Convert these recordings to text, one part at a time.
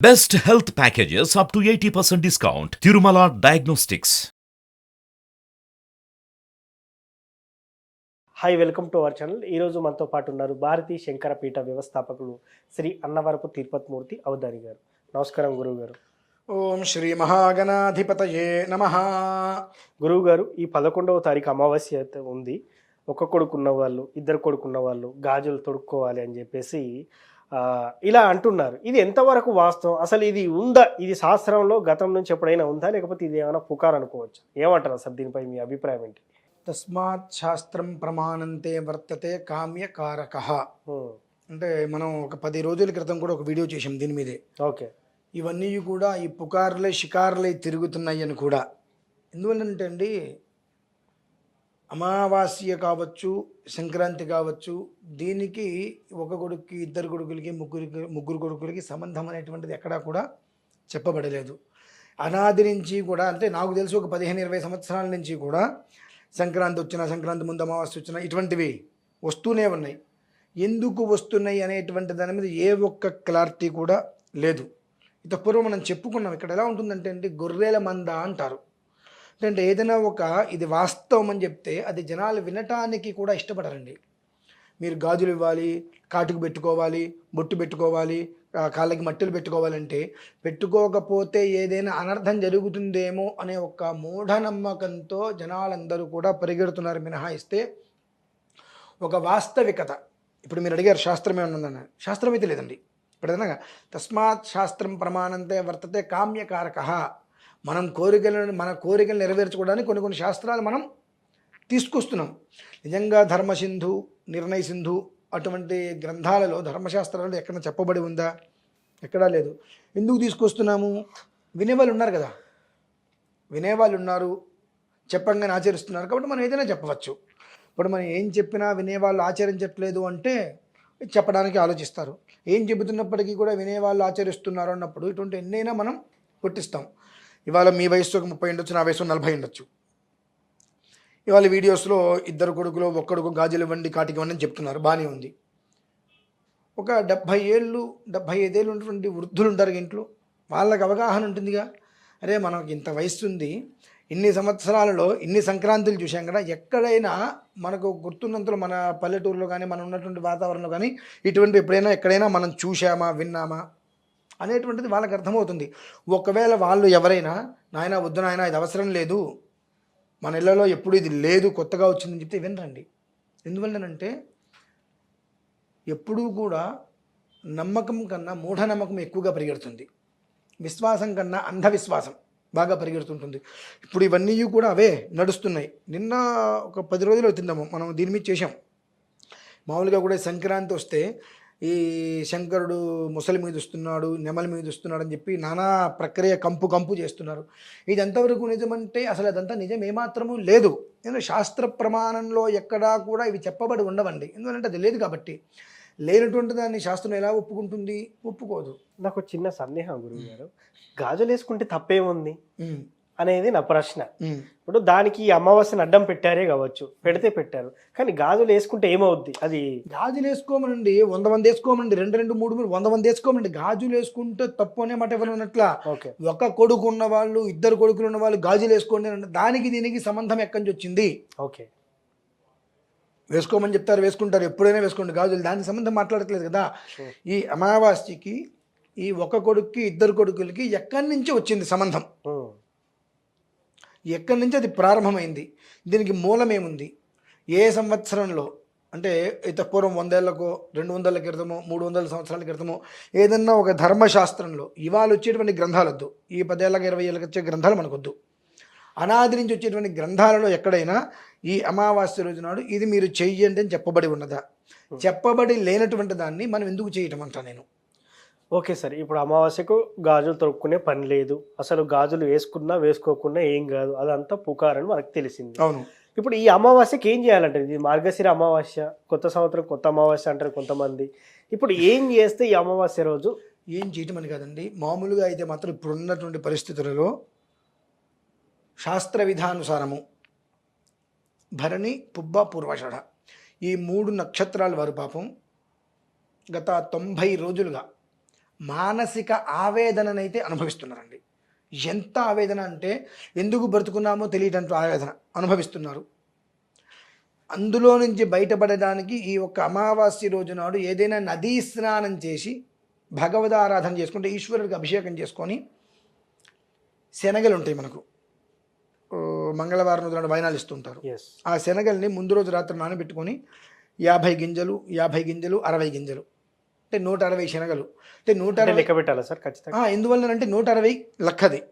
Best health packages up to 80% discount. Tirumala Diagnostics. Hi welcome to our channel ఈరోజు మనతో పాటు ఉన్నారు భారతీ శంకర పీఠ వ్యవస్థాపకులు శ్రీ అన్నవరపు తిరుపతిమూర్తి అవధాని గారు. నమస్కారం గురువు గారు ఓం శ్రీ మహాగణాధిపతయే నమ. గురువు గారు ఈ పదకొండవ తారీఖు అమావాస్య అయితే ఉంది. ఒక కొడుకున్న వాళ్ళు ఇద్దరు కొడుకున్న వాళ్ళు గాజులు తొడుక్కోవాలి అని చెప్పేసి ఇలా అంటున్నారు. ఇది ఎంతవరకు వాస్తవం? అసలు ఇది ఉందా? ఇది శాస్త్రంలో గతం నుంచి ఎప్పుడైనా ఉందా? లేకపోతే ఇది ఏమైనా పుకార్ అనుకోవచ్చు? ఏమంటారు అసలు దీనిపై మీ అభిప్రాయం ఏంటి? తస్మాత్ శాస్త్రం ప్రమాణంతే వర్తతే కామ్యకారక. అంటే మనం ఒక పది రోజుల క్రితం కూడా ఒక వీడియో చేసాం దీని మీదే. ఓకే. ఇవన్నీ కూడా ఈ పుకార్లే షికార్లే తిరుగుతున్నాయి అని కూడా. ఎందువల్లంటే అండి అమావాస్య కావచ్చు సంక్రాంతి కావచ్చు దీనికి ఒక కొడుకుకి ఇద్దరు కొడుకులకి ముగ్గురికి ముగ్గురు కొడుకులకి సంబంధం అనేటువంటిది ఎక్కడా కూడా చెప్పబడలేదు. అనాది నుంచి కూడా అంటే నాకు తెలిసి ఒక పదిహేను ఇరవై సంవత్సరాల నుంచి కూడా సంక్రాంతి వచ్చిన సంక్రాంతి ముందు అమావాస్య వచ్చిన ఇటువంటివి వస్తూనే ఉన్నాయి. ఎందుకు వస్తున్నాయి అనేటువంటి దాని మీద ఏ ఒక్క క్లారిటీ కూడా లేదు. ఇంతపూర్వం మనం చెప్పుకున్నాం ఇక్కడ ఎలా ఉంటుందంటే అండి గొర్రెల మంద అంటారు. అంటే ఏదైనా ఒక ఇది వాస్తవం అని చెప్తే అది జనాలు వినటానికి కూడా ఇష్టపడరండి. మీరు గాజులు ఇవ్వాలి కాటుకు పెట్టుకోవాలి బొట్టు పెట్టుకోవాలి కాళ్ళకి మట్టెలు పెట్టుకోవాలంటే పెట్టుకోకపోతే ఏదైనా అనర్థం జరుగుతుందేమో అనే ఒక మూఢనమ్మకంతో జనాలందరూ కూడా పరిగెడుతున్నారు మినహాయిస్తే ఒక వాస్తవికత. ఇప్పుడు మీరు అడిగారు శాస్త్రం ఏమన్నా శాస్త్రం అయితే లేదండి. ఇప్పుడు ఏదైనా తస్మాత్ శాస్త్రం ప్రమాణంతే వర్తతే కామ్యకారక. మనం కోరికలను మన కోరికలు నెరవేర్చుకోవడానికి కొన్ని కొన్ని శాస్త్రాలు మనం తీసుకొస్తున్నాం. నిజంగా ధర్మసింధు నిర్ణయ సింధు అటువంటి గ్రంథాలలో ధర్మశాస్త్రాలలో ఎక్కడ చెప్పబడి ఉందా? ఎక్కడా లేదు. ఎందుకు తీసుకొస్తున్నాము? వినేవాళ్ళు ఉన్నారు కదా. వినేవాళ్ళు ఉన్నారు. చెప్పంగానే ఆచరిస్తున్నారు కాబట్టి మనం ఏదైనా చెప్పవచ్చు. ఇప్పుడు మనం ఏం చెప్పినా వినేవాళ్ళు ఆచరించట్లేదు అంటే చెప్పడానికి ఆలోచిస్తారు. ఏం చెబుతున్నప్పటికీ కూడా వినేవాళ్ళు ఆచరిస్తున్నారు అన్నప్పుడు ఇటువంటి ఎన్నైనా మనం పుట్టిస్తాం. ఇవాళ మీ వయసు ఒక ముప్పై ఉండొచ్చు నా వయసు నలభై ఉండొచ్చు. ఇవాళ వీడియోస్లో ఇద్దరు కొడుకులు ఒక్కడుకు గాజులు ఇవ్వండి కాటికి ఇవ్వండి అని చెప్తున్నారు. బాగానే ఉంది. ఒక డెబ్భై ఏళ్ళు డెబ్భై ఐదేళ్ళు ఉన్నటువంటి వృద్ధులు ఉంటారు ఇంట్లో. వాళ్ళకి అవగాహన ఉంటుందిగా. అరే మనకి ఇంత వయసు ఉంది. ఇన్ని సంవత్సరాలలో ఇన్ని సంక్రాంతులు చూసాం కదా. ఎక్కడైనా మనకు గుర్తున్నంతలో మన పల్లెటూరులో కానీ మనం ఉన్నటువంటి వాతావరణంలో కానీ ఇటువంటి ఎప్పుడైనా ఎక్కడైనా మనం చూసామా విన్నామా? అనేటువంటిది వాళ్ళకి అర్థమవుతుంది. ఒకవేళ వాళ్ళు ఎవరైనా నాయన వద్దు నాయన ఇది అవసరం లేదు. మన ఇళ్ళలో ఎప్పుడు ఇది లేదు కొత్తగా వచ్చిందని చెప్తే వినరండి. ఎందువల్లనంటే ఎప్పుడూ కూడా నమ్మకం కన్నా మూఢనమ్మకం ఎక్కువగా పరిగెడుతుంది. విశ్వాసం కన్నా అంధవిశ్వాసం బాగా పరిగెడుతుంటుంది. ఇప్పుడు ఇవన్నీ కూడా అవే నడుస్తున్నాయి. నిన్న ఒక పది రోజులు అవుతుందాము మనం దీని మీద చేసాం మామూలుగా కూడా సంక్రాంతి వస్తే ఈ శంకరుడు ముసలి మీద వస్తున్నాడు నెమలి మీద వస్తున్నాడు అని చెప్పి నానా ప్రక్రియ కంపు కంపు చేస్తున్నారు. ఇది ఎంతవరకు నిజమంటే అసలు అదంతా నిజం ఏమాత్రము లేదు. ఎందుకంటే శాస్త్ర ప్రమాణంలో ఎక్కడా కూడా ఇవి చెప్పబడి ఉండవండి. ఎందుకంటే అది లేదు కాబట్టి. లేనటువంటి దాన్ని శాస్త్రం ఎలా ఒప్పుకుంటుంది? ఒప్పుకోదు. నాకు చిన్న సందేహం గురువు గారు. గాజులు వేసుకుంటే తప్పేముంది అనేది నా ప్రశ్న. ఇప్పుడు దానికి అమావాస్యను అడ్డం పెట్టారే కావచ్చు పెడితే పెట్టారు. కానీ గాజులు వేసుకుంటే ఏమవుద్ది? అది గాజులు వేసుకోమనండి. వంద మంది వేసుకోమనండి. రెండు రెండు మూడు మూడు వంద మంది వేసుకోమనండి. గాజులు వేసుకుంటే తప్పు అనే మాట ఎవరు ఉన్నట్లా ఓకే. ఒక కొడుకు ఉన్న వాళ్ళు ఇద్దరు కొడుకులు ఉన్న వాళ్ళు గాజులు వేసుకోండి దానికి దీనికి సంబంధం ఎక్కడి నుంచి వచ్చింది? ఓకే. వేసుకోమని చెప్తారు వేసుకుంటారు. ఎప్పుడైనా వేసుకోండి గాజులు. దానికి సంబంధం మాట్లాడట్లేదు కదా. ఈ అమావాస్యకి ఈ ఒక కొడుక్కి ఇద్దరు కొడుకులకి ఎక్కడి నుంచి వచ్చింది సంబంధం. ఎక్కడి నుంచి అది ప్రారంభమైంది? దీనికి మూలం ఏముంది ఏ సంవత్సరంలో? అంటే ఇత పూర్వం వందేళ్ళకో రెండు వందల క్రితమో మూడు వందల సంవత్సరాల క్రితమో ఏదన్నా ఒక ధర్మశాస్త్రంలో ఇవాళ వచ్చేటువంటి గ్రంథాలు వద్దు ఈ పదేళ్ళకి ఇరవై ఏళ్ళకి వచ్చే గ్రంథాలు మనకొద్దు. అనాది నుంచి వచ్చేటువంటి గ్రంథాలలో ఎక్కడైనా ఈ అమావాస్య రోజు నాడు ఇది మీరు చెయ్యండి అని చెప్పబడి ఉన్నదా? చెప్పబడి లేనటువంటి దాన్ని మనం ఎందుకు చేయటం అంటా నేను. ఓకే సార్ ఇప్పుడు అమావాస్యకు గాజులు తొడుక్కునే పని లేదు. అసలు గాజులు వేసుకున్నా వేసుకోకున్నా ఏం కాదు. అదంతా పుకారని మనకు తెలిసింది. అవును. ఇప్పుడు ఈ అమావాస్యకి ఏం చేయాలంటే ఇది మార్గశిర అమావాస్య కొత్త సంవత్సరం కొత్త అమావాస్య అంటారు కొంతమంది. ఇప్పుడు ఏం చేస్తే ఈ అమావాస్య రోజు? ఏం చేయటం అని కాదండి. మామూలుగా అయితే మాత్రం ఇప్పుడు ఉన్నటువంటి పరిస్థితులలో శాస్త్ర విధానుసారము భరణి పుబ్బ పూర్వాషాఢ ఈ మూడు నక్షత్రాల వారు పాపం గత తొంభై రోజులుగా మానసిక ఆవేదననైతే అనుభవిస్తున్నారండి. ఎంత ఆవేదన అంటే ఎందుకు బ్రతుకున్నామో తెలియటంత ఆవేదన అనుభవిస్తున్నారు. అందులో నుంచి బయటపడడానికి ఈ యొక్క అమావాస్య రోజు నాడు ఏదైనా నదీ స్నానం చేసి భగవద్ ఆరాధన చేసుకుంటే ఈశ్వరుడికి అభిషేకం చేసుకొని శనగలు ఉంటాయి మనకు మంగళవారం రోజు నాడు వైనాలు ఇస్తుంటారు. ఆ శనగల్ని ముందు రోజు రాత్రి నానబెట్టుకొని యాభై గింజలు యాభై గింజలు అరవై గింజలు అంటే నూట అరవై శనగలు. అంటే నూట అంటే అరవై లెక్క పెట్టాలా సార్? ఖచ్చితంగా. ఆ, ఎందువల్లనంటే నూట అరవై లక్కది.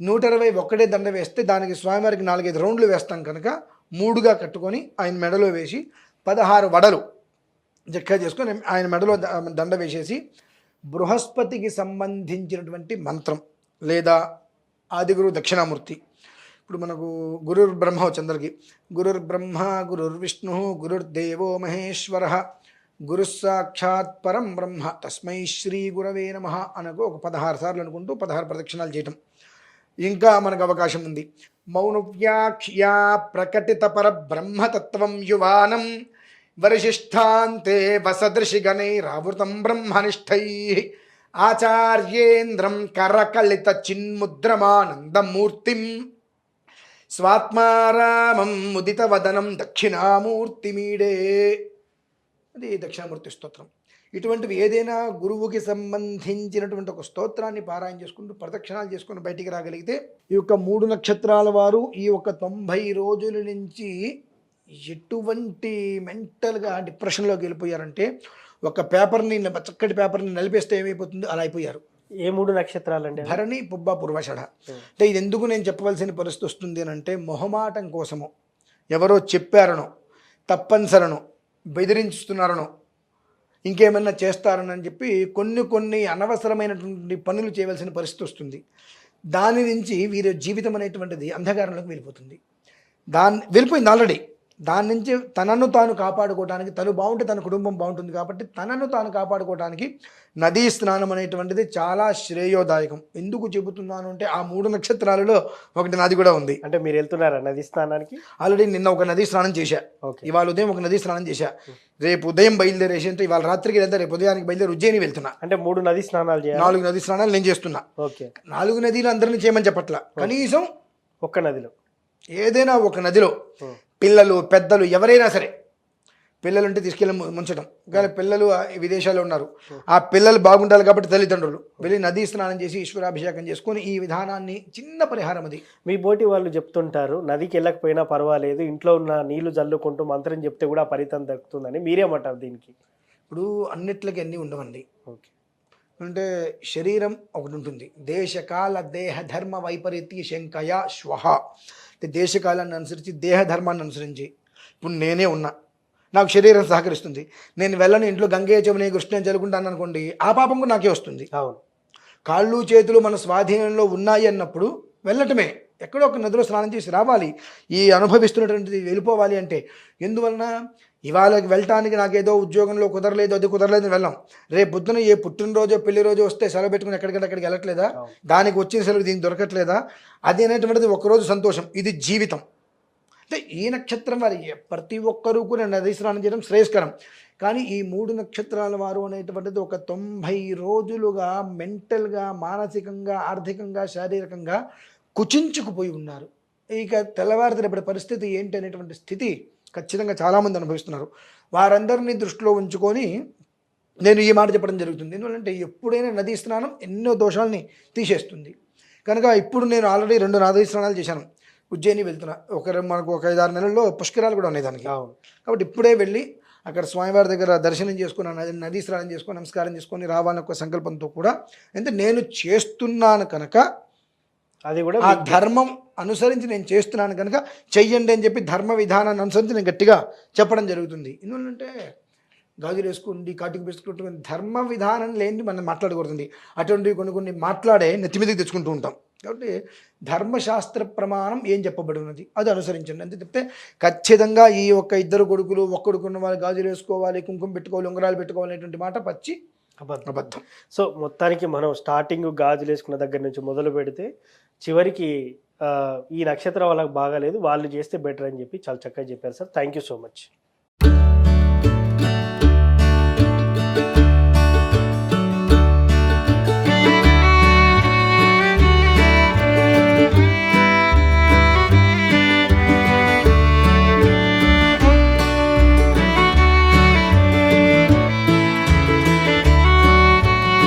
నూట అరవై ఒక్కటే దండ వేస్తే దానికి స్వామివారికి నాలుగైదు రౌండ్లు వేస్తాం కనుక మూడుగా కట్టుకొని ఆయన మెడలో వేసి పదహారు వడలు జక్క చేసుకొని ఆయన మెడలో దండ వేసేసి బృహస్పతికి సంబంధించినటువంటి మంత్రం లేదా ఆదిగురు దక్షిణామూర్తి. ఇప్పుడు మనకు గురుర్ బ్రహ్మ వచ్చి గురుర్ బ్రహ్మ గురుర్ విష్ణు గురుర్దేవో మహేశ్వర గురుస్సాక్షాత్ పరం బ్రహ్మ. తస్మై శ్రీ గురవే నమ అనకు ఒక పదహారు సార్లు అనుకుంటూ పదహారు ప్రదక్షిణాలు చేయటం. ఇంకా మనకు అవకాశం ఉంది. మౌనవ్యాఖ్యా ప్రకటిత పర బ్రహ్మతత్వం యువానం వరిశిష్టాంతే వసదృశిగణైరావృతం బ్రహ్మనిష్టై. ఆచార్యేంద్రం కరకలిత చిన్ముద్రమానందమూర్తిం. స్వాత్మారామం ముదిత వదనం దక్షిణామూర్తిమీడే. అది దక్షిణామూర్తి స్తోత్రం. ఇటువంటివి ఏదైనా గురువుకి సంబంధించినటువంటి ఒక స్తోత్రాన్ని పారాయణ చేసుకుంటూ ప్రదక్షిణాలు చేసుకుని బయటికి రాగలిగితే ఈ యొక్క మూడు నక్షత్రాల వారు ఈ యొక్క తొంభై రోజుల నుంచి ఎటువంటి మెంటల్గా డిప్రెషన్లోకి వెళ్ళిపోయారంటే ఒక పేపర్ని చక్కటి పేపర్ని నలిపేస్తే ఏమైపోతుందో? అలా అయిపోయారు. ఏ మూడు నక్షత్రాలండి అవి? భరణి పుబ్బ పూర్వషఢ. Hmm. అంటే ఇది ఎందుకు నేను చెప్పవలసిన పరిస్థితి వస్తుంది అని అంటే మొహమాటం కోసము. ఎవరో చెప్పారనో తప్పనిసరనో బెదిరించుతున్నారనో ఇంకేమైనా చేస్తారని చెప్పి కొన్ని కొన్ని అనవసరమైనటువంటి పనులు చేయవలసిన పరిస్థితి వస్తుంది. దాని నుంచి వీరి జీవితం అనేటువంటిది అంధకారంలోకి వెళ్ళిపోతుంది. దాన్ని వెళ్ళిపోయింది ఆల్రెడీ దాని నుంచి తనను తాను కాపాడుకోవడానికి తను బాగుంటే తన కుటుంబం బాగుంటుంది కాబట్టి తనను తాను కాపాడుకోవడానికి నదీ స్నానం అనేటువంటిది చాలా శ్రేయోదాయకం. ఎందుకు చెబుతున్నాను అంటే ఆ మూడు నక్షత్రాలలో ఒకటి నది కూడా ఉంది. అంటే మీరు వెళ్తున్నారా నది స్నానానికి? ఆల్రెడీ నిన్న ఒక నదీ స్నానం చేశా. ఓకే. ఇవాళ ఉదయం ఒక నదీ స్నానం చేశా. రేపు ఉదయం బయలుదేరేసి అంటే ఇవాళ రాత్రికి వెళ్తే రేపు ఉదయానికి బయలుదేరి ఉజ్జయిని వెళ్తున్నా. అంటే మూడు నది స్నానాలు నాలుగు నదీ స్నానాలు నేను చేస్తున్నా. ఓకే. నాలుగు నదీలు అందరినీ చేయమని చెప్పట్లా. కనీసం ఒక్క నదిలో? ఏదైనా ఒక నదిలో. పిల్లలు పెద్దలు ఎవరైనా సరే పిల్లలు ఉంటే తీసుకెళ్ళి ముంచడం కానీ పిల్లలు విదేశాల్లో ఉన్నారు. ఆ పిల్లలు బాగుండాలి కాబట్టి తల్లిదండ్రులు. వెళ్ళి నదీ స్నానం చేసి ఈశ్వరాభిషేకం చేసుకొని ఈ విధానాన్ని చిన్న పరిహారం అది. మీ బోటి వాళ్ళు చెప్తుంటారు నదికి వెళ్ళకపోయినా పర్వాలేదు ఇంట్లో ఉన్న నీళ్ళు జల్లుకుంటూ మంత్రం చెప్తే కూడా ఫలితం దక్కుతుందని. మీరేమంటారు దీనికి? ఇప్పుడు అన్నిట్లకి అన్నీ ఉండవండి. ఓకే. అంటే శరీరం ఒకటి ఉంటుంది. దేశకాల దేహ ధర్మ వైపరీత్య శంకయ శ్వహ అంటే దేశకాలాన్ని అనుసరించి దేహ ధర్మాన్ని అనుసరించి ఇప్పుడు నేనే ఉన్నా. నాకు శరీరం సహకరిస్తుంది. నేను వెళ్ళను ఇంట్లో గంగే చెవుని కృష్ణ చదువుకుంటాను అనుకోండి ఆ పాపం కూడా నాకే వస్తుంది. కాళ్ళు చేతులు మన స్వాధీనంలో ఉన్నాయి అన్నప్పుడు వెళ్ళటమే. ఎక్కడో ఒక నదిలో స్నానం చేసి రావాలి. ఈ అనుభవిస్తున్నటువంటిది వెళ్ళిపోవాలి అంటే ఎందువలన? ఇవాళ వెళ్ళటానికి నాకేదో ఉద్యోగంలో కుదరలేదు అది కుదరలేదు వెళ్ళాం. రేపు పొద్దున ఏ పుట్టినరోజో పెళ్ళి రోజు వస్తే సెలవు పెట్టుకుని ఎక్కడికంటే అక్కడికి వెళ్ళట్లేదా. దానికి వచ్చిన సెలవు దీనికి దొరకట్లేదా? అది అనేటువంటిది ఒకరోజు సంతోషం. ఇది జీవితం. అంటే ఈ నక్షత్రం వారి ప్రతి ఒక్కరూ కూడా నది స్నానం చేయడం శ్రేయస్కరం. కానీ ఈ మూడు నక్షత్రాల వారు అనేటువంటిది ఒక తొంభై రోజులుగా మెంటల్గా మానసికంగా ఆర్థికంగా శారీరకంగా కుచించుకుపోయి ఉన్నారు. ఇక తెల్లవారితేపటి పరిస్థితి ఏంటి అనేటువంటి స్థితి ఖచ్చితంగా చాలామంది అనుభవిస్తున్నారు. వారందరినీ దృష్టిలో ఉంచుకొని నేను ఈ మాట చెప్పడం జరుగుతుంది. ఎందుకంటే ఎప్పుడైనా నదీ స్నానం ఎన్నో దోషాలని తీసేస్తుంది. కనుక ఇప్పుడు నేను ఆల్రెడీ రెండు నదీ స్నానాలు చేశాను. ఉజ్జయిని వెళ్తున్నా. ఒక మనకు ఒక ఐదారు నెలల్లో పుష్కరాలు కూడా ఉన్నాయి దానికి. కాబట్టి ఇప్పుడే వెళ్ళి అక్కడ స్వామివారి దగ్గర దర్శనం చేసుకుని నది నదీ స్నానం చేసుకొని నమస్కారం చేసుకొని రావాలనే ఒక సంకల్పంతో కూడా అంటే నేను చేస్తున్నాను కనుక అది కూడా ఆ ధర్మం అనుసరించి నేను చేస్తున్నాను కనుక చెయ్యండి అని చెప్పి ధర్మ విధానాన్ని అనుసరించి నేను గట్టిగా చెప్పడం జరుగుతుంది. ఎందుకంటే గాజులు వేసుకుండి కాటికి వేసుకుంటుంది ధర్మ విధానం లేని మనం మాట్లాడకూడదండి. అటువంటివి కొన్ని కొన్ని మాట్లాడే నెత్తి మీదకి తెచ్చుకుంటూ ఉంటాం. కాబట్టి ధర్మశాస్త్ర ప్రమాణం ఏం చెప్పబడి ఉన్నది? అది అనుసరించండి. అంతే చెప్తే ఖచ్చితంగా ఈ ఒక్క ఇద్దరు కొడుకులు ఒక్కడుకున్న వాళ్ళు గాజులు వేసుకోవాలి కుంకుమ పెట్టుకోవాలి ఉంగరాలు పెట్టుకోవాలి అనేటువంటి మాట పచ్చి అబద్ధం. సో మొత్తానికి మనం స్టార్టింగ్ గాజులు వేసుకున్న దగ్గర నుంచి మొదలు పెడితే చివరికి ఈ నక్షత్రం వాళ్ళకి బాగాలేదు. వాళ్ళు చేస్తే బెటర్ అని చెప్పి చాలా చక్కగా చెప్పారు sir. Thank you so much